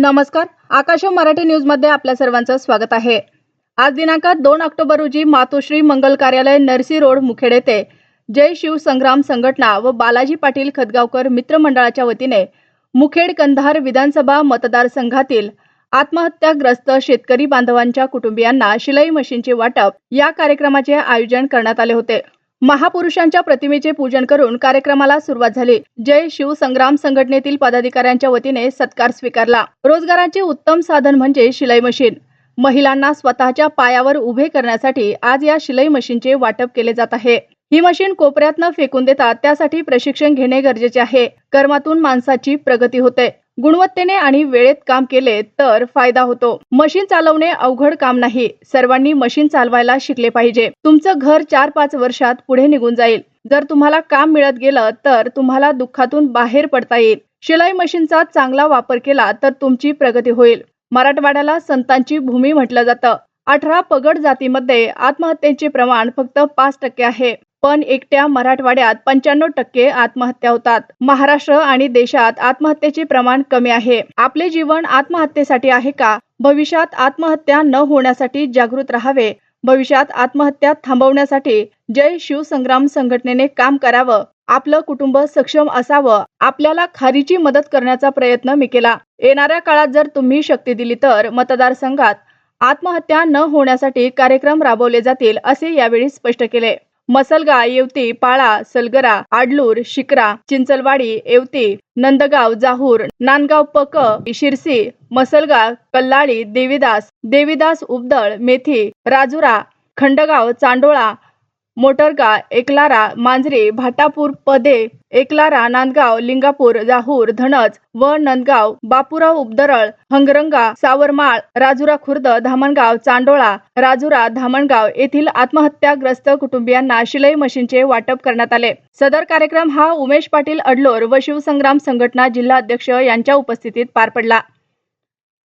नमस्कार. आकाश मराठी न्यूजमध्ये आपल्या सर्वांचं स्वागत आहे. आज दिनांक दोन ऑक्टोबर रोजी मातोश्री मंगल कार्यालय नरसी रोड मुखेड येथे जय शिवसंग्राम संघटना व बालाजी पाटील खतगावकर मित्र मंडळाच्या वतीने मुखेड कंधार विधानसभा मतदारसंघातील आत्महत्याग्रस्त शेतकरी बांधवांच्या कुटुंबियांना शिलाई मशीनचे वाटप या कार्यक्रमाचे आयोजन करण्यात आले होते. महापुरुषांच्या प्रतिमेचे पूजन करून कार्यक्रमाला सुरुवात झाली. जय शिव संग्राम संघटनेतील पदाधिकाऱ्यांच्या वतीने सत्कार स्वीकारला. रोजगाराचे उत्तम साधन म्हणजे शिलाई मशीन. महिलांना स्वतःच्या पायावर उभे करण्यासाठी आज या शिलाई मशीनचे वाटप केले जात आहे. ही मशीन कोपऱ्यात न फेकून देतात त्यासाठी प्रशिक्षण घेणे गरजेचे आहे. कर्मातून माणसाची प्रगती होते. गुणवत्तेने आणि वेळेत काम केले तर फायदा होतो. मशीन चालवणे अवघड काम नाही. सर्वांनी मशीन चालवायला शिकले पाहिजे. तुमचं घर चार पाच वर्षात पुढे निघून जाईल. जर तुम्हाला काम मिळत गेलं तर तुम्हाला दुःखातून बाहेर पडता येईल. शिलाई मशीनचा चांगला वापर केला तर तुमची प्रगती होईल. मराठवाड्याला संतांची भूमी म्हटलं जातं. अठरा पगड जातीमध्ये आत्महत्येचे प्रमाण फक्त पाच टक्के आहे. पण एकट्या मराठवाड्यात पंच्याण्णव टक्के आत्महत्या होतात. महाराष्ट्र आणि देशात आत्महत्येचे प्रमाण कमी आहे. आपले जीवन आत्महत्येसाठी आहे का? भविष्यात आत्महत्या न होण्यासाठी जागृत राहावे. भविष्यात आत्महत्या थांबवण्यासाठी जय शिवसंग्राम संघटनेने काम करावं. आपलं कुटुंब सक्षम असावं. आपल्याला खारीची मदत करण्याचा प्रयत्न मी केला. येणाऱ्या काळात जर तुम्ही शक्ती दिली तर मतदारसंघात आत्महत्या न होण्यासाठी कार्यक्रम राबवले जातील असे यावेळी स्पष्ट केले. मसलगा येवती पाळा सलगरा आडलूर शिकरा चिंचलवाडी येवती नंदगाव जाहूर नांदगाव पक शिरसी मसलगा कल्लाळी देवीदास देवीदास उबदळ मेथी राजुरा खंडगाव चांडोळा मोटरगा एकलारा मांजरी भाटापूर पदे एकलारा नांदगाव लिंगापूर जाहूर धनज व नंदगाव बापुराव उपदरळ हंगरंगा सावरमाळ राजुरा खुर्द धामणगाव चांडोळा राजुरा धामणगाव येथील आत्महत्याग्रस्त कुटुंबियांना शिलाई मशीनचे वाटप करण्यात आले. सदर कार्यक्रम हा उमेश पाटील अडलोर व शिवसंग्राम संघटना जिल्हा अध्यक्ष यांच्या उपस्थितीत पार पडला.